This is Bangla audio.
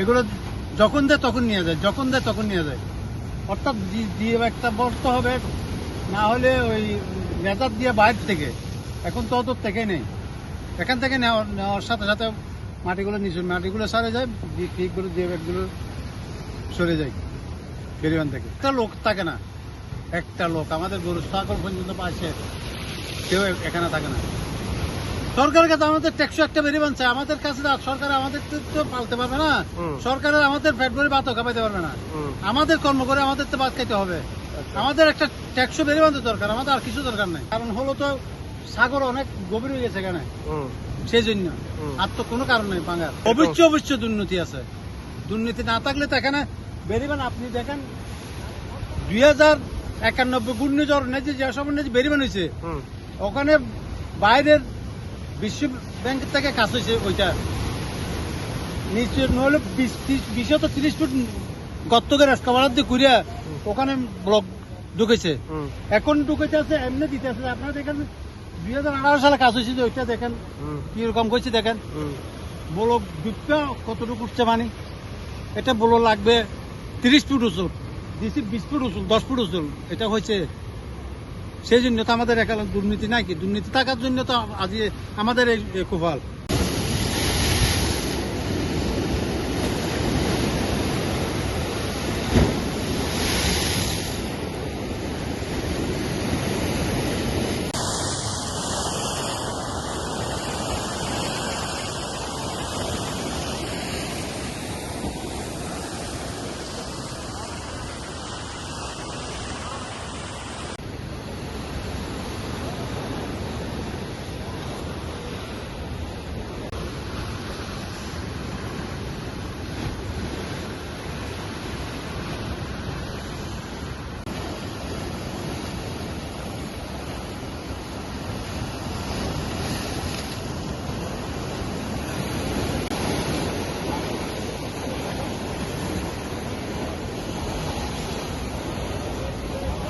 এগুলো যখন দেয় তখন নিয়ে যায়, যখন দেয় তখন নিয়ে যায়। অর্থাৎ দিয়ে একটা বর্ত হবে, না হলে ওই লেজার দিয়ে বাইরে থেকে, এখন তো অত থেকে নেই। এখান থেকে নেওয়ার সাথে সাথে মাটিগুলো নিচে, মাটিগুলো সারে যায় ঠিকগুলো দিয়ে ব্যাগগুলো সরে যায় বেরিবান থেকে। একটা লোক থাকে না, একটা লোক, আমাদের গরু ছাগল পর্যন্ত পাশে কেউ এখানে থাকে না। সরকারের কাছে আমাদের ট্যাক্স একটা বেরিয়ে বানছে। আমাদের কাছে সরকার আমাদের তো তো পালতে পারবে না। সরকারের আমাদের পেট ভরে ভাতও খাওয়াইতে পারবে না। আমাদের কর্ম করে আমাদের তো ভাত খাইতে হবে। আমাদের একটা ট্যাক্স বেরিয়ে বানতে দরকার। আমাদের আর কিছু দরকার নাই। কারণ হলো তো সাগর অনেক গভীর হয়ে গেছে এখানে। সেই জন্য আর তো কোনো কারণ নেই বাঙাল। অবশ্যই অবশ্যই দুর্নীতি আছে। দুর্নীতি না থাকলে তো এখানে বেরিবেন আপনি দেখেন দুই হাজার একানব্বই ঘূর্ণিঝড় নেই যে সময় নেই বেরিবেন হয়েছে ওখানে বাইরের বিশ্ব ব্যাংক থেকে কাজ হয়েছে ওইটা। নিশ্চয় নহলে বিশ ত্রিশ বিশে তো তিরিশ ফুট গর্ত করে রাস্তা দিয়ে ঘুরিয়া ওখানে ব্লক ঢুকেছে। এখন ঢুকেছে আছে এমনি দিতে আছে। আপনারা দেখেন দুই হাজার আঠারো সালে কাজ হয়েছে যে ওইটা দেখেন। কীরকম করছে দেখেন। হুম। বলো কতটুকু উঠছে মানে? এটা বলো লাগবে তিরিশ ফুট উঁচুর দিছি বিশ ফুট উঁচুল দশ ফুট উঁচুল এটা হয়েছে সেই জন্য তো আমাদের এখানে দুর্নীতি নাই কি? দুর্নীতি থাকার জন্য তো আজ আমাদের এই কুফাল।